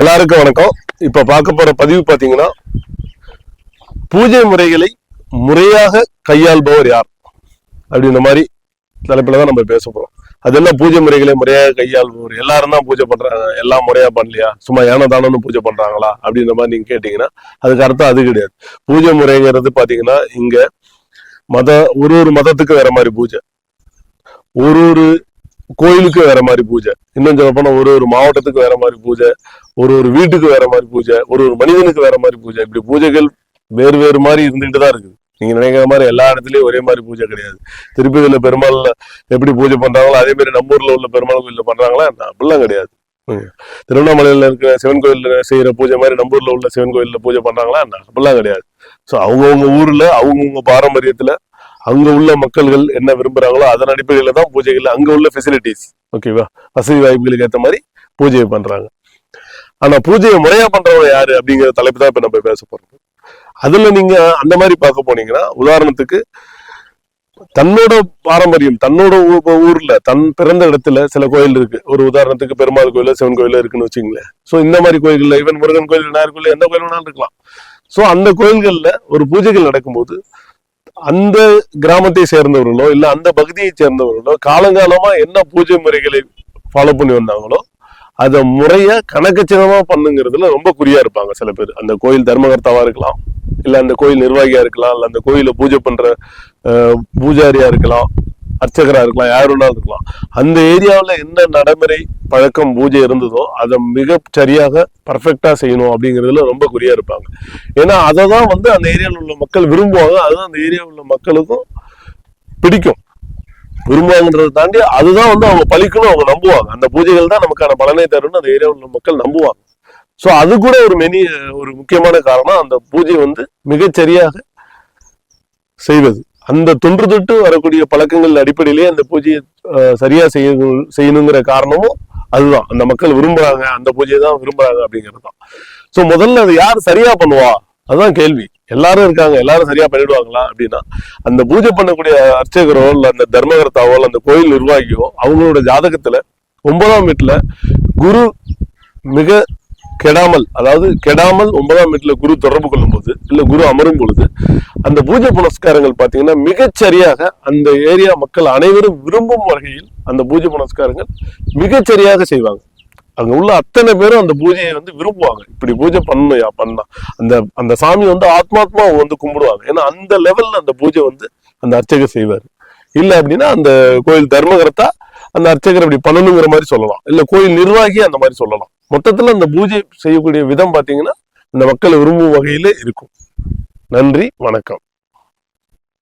எல்லாருக்கும் வணக்கம். இப்ப பார்க்க போற பதிவு பாத்தீங்கன்னா பூஜை முறைகளை முறையாக கையாள்பவர் யார்? அப்படின்ற மாதிரி தலைப்புல தான் நம்ம பேச போறோம். அதெல்லாம் பூஜை முறைகளை முறையாக கையாள்பவர் எல்லாரும் தான் பூஜை பண்றாங்க. எல்லாம் முறையா பண்ணலையா? சும்மா ஏனதானு பூஜை பண்றாங்களா? அப்படின்ற மாதிரி நீங்க கேட்டீங்கன்னா அதுக்கு அர்த்தம் அது கிடையாது. பூஜை முறைங்கிறது பாத்தீங்கன்னா இங்க மத ஒரு ஒரு மதத்துக்கு வேற மாதிரி பூஜை. ஒரு ஒரு கோயிலுக்கு வேற மாதிரி பூஜை. இன்னும் சொல்ல போனா ஒரு ஒரு மாவட்டத்துக்கு வேற மாதிரி பூஜை ஒரு ஒரு வீட்டுக்கு வேற மாதிரி பூஜை ஒரு ஒரு மனிதனுக்கு வேற மாதிரி பூஜை. இப்படி பூஜைகள் வேறு வேறு மாதிரி இருந்துகிட்டு தான் இருக்குது. நீங்க நினைக்கிற மாதிரி எல்லா இடத்துலயும் ஒரே மாதிரி பூஜை கிடையாது. திருப்பதியில பெருமாள் எப்படி பூஜை பண்றாங்களோ அதே மாதிரி நம்ம ஊர்ல உள்ள பெருமாள் கோயில்ல பண்றாங்களா? அப்படிலாம் கிடையாது. திருவண்ணாமலையில் திருவண்ணாமலையில இருக்கிற சிவன் கோயிலில் செய்யற பூஜை மாதிரி நம்ம ஊர்ல உள்ள சிவன் கோயிலில் பூஜை பண்றாங்களா? அப்படிலாம் கிடையாது. ஸோ அவங்கவுங்க ஊர்ல அவங்கவுங்க பாரம்பரியத்துல அங்க உள்ள மக்கள்கள் என்ன விரும்புறாங்களோ அதன் அடிப்படையில தான் பூஜைகள். அங்க உள்ள ஃபெசிலிட்டிஸ் ஓகேவா வசதி வாய்ப்புகளுக்கு ஏற்ற மாதிரி பூஜையை பண்றாங்க. ஆனா பூஜையை முறையா பண்றவங்க யாரு அப்படிங்கிற தலைப்பு தான் இப்ப நம்ம பேச போறோம் அதுல நீங்க அந்த மாதிரி பார்க்க போனீங்கன்னா உதாரணத்துக்கு தன்னோட பாரம்பரியம் தன்னோட ஊர்ல தன் பிறந்த இடத்துல சில கோயில் இருக்கு. ஒரு உதாரணத்துக்கு பெருமாள் கோயில சிவன் கோயில இருக்குன்னு வச்சுங்களேன் சோ இந்த மாதிரி கோயில்கள் ஈவன் முருகன் கோயில் விநாயகர் கோயில் எந்த கோயில் வேணாலும் இருக்கலாம். சோ அந்த கோயில்கள்ல ஒரு பூஜைகள் நடக்கும்போது அந்த கிராமத்தை சேர்ந்தவர்களோ இல்ல அந்த பகுதியை சேர்ந்தவர்களோ காலங்காலமா என்ன பூஜை முறைகளை ஃபாலோ பண்ணி வந்தாங்களோ அதை முறைய கணக்கச்சிதமா பண்ணுங்கிறதுல ரொம்ப குறியா இருப்பாங்க சில பேர். அந்த கோயில் தர்மகர்த்தாவா இருக்கலாம் இல்ல அந்த கோயில் நிர்வாகியா இருக்கலாம் இல்ல அந்த கோயில பூஜை பண்ற பூஜாரியா இருக்கலாம் அர்ச்சகரா இருக்கலாம் யார் வேணாலும் இருக்கலாம். அந்த ஏரியாவில் என்ன நடைமுறை பழக்கம் பூஜை இருந்ததோ அதை மிக சரியாக பர்ஃபெக்டா செய்யணும் அப்படிங்கிறதுல ரொம்ப குறியா இருப்பாங்க. ஏன்னா அதை தான் வந்து அந்த ஏரியாவில் உள்ள மக்கள் விரும்புவாங்க. அதுதான் அந்த ஏரியாவில் உள்ள மக்களுக்கும் பிடிக்கும். விரும்புவாங்கன்றதை தாண்டி அதுதான் வந்து அவங்க பழிக்கணும் அவங்க நம்புவாங்க. அந்த பூஜைகள் தான் நமக்கான பலனை தரும்னு அந்த ஏரியாவில் உள்ள மக்கள் நம்புவாங்க. ஸோ அது கூட ஒரு மெனி ஒரு முக்கியமான காரணம் அந்த பூஜை வந்து மிகச்சரியாக செய்வது. அந்த தொன்று தொட்டு வரக்கூடிய பழக்கங்கள் அடிப்படையிலேயே அந்த பூஜையை சரியா செய்ய செய்யணுங்கிற காரணமும் அதுதான். அந்த மக்கள் விரும்புறாங்க அந்த பூஜையை தான் விரும்புறாங்க அப்படிங்கிறது தான். ஸோ முதல்ல அது யார் சரியா பண்ணுவா? அதுதான் கேள்வி. எல்லாரும் இருக்காங்க எல்லாரும் சரியா பண்ணிடுவாங்களா அப்படின்னா அந்த பூஜை பண்ணக்கூடிய அர்ச்சகரோ இல்லை அந்த தர்மகர்த்தாவோ இல்லை அந்த கோயில் நிர்வாகியோ அவங்களோட ஜாதகத்துல ஒன்பதாம் வீட்டுல குரு மிக கெடாமல் அதாவது கெடாமல் ஒன்பதாம் வீட்டுல குரு தொடர்பு கொள்ளும் போது இல்ல குரு அமரும் பொழுது அந்த பூஜை புனஸ்காரங்கள் பாத்தீங்கன்னா மிகச்சரியாக அந்த ஏரியா மக்கள் அனைவரும் விரும்பும் வகையில் அந்த பூஜை புனஸ்காரங்கள் மிகச்சரியாக செய்வாங்க. அங்க உள்ள அத்தனை பேரும் அந்த பூஜையை வந்து விரும்புவாங்க. இப்படி பூஜை பண்ணணும் பண்ணா அந்த அந்த சாமி வந்து ஆத்மாத்மா வந்து கும்பிடுவாங்க. ஏன்னா அந்த லெவல்ல அந்த பூஜை வந்து அந்த அர்ச்சகர் செய்வார். இல்ல அப்படின்னா அந்த கோயில் தர்மகர்த்தா அந்த அர்ச்சகர் அப்படி பண்ணணுங்கிற மாதிரி சொல்லலாம். இல்ல கோயில் நிர்வாகி அந்த மாதிரி சொல்லலாம். மொத்தத்தில் அந்த பூஜை செய்யக்கூடிய விதம் பார்த்தீங்கன்னா இந்த மக்கள் விரும்பும் வகையில் இருக்கும். நன்றி வணக்கம்.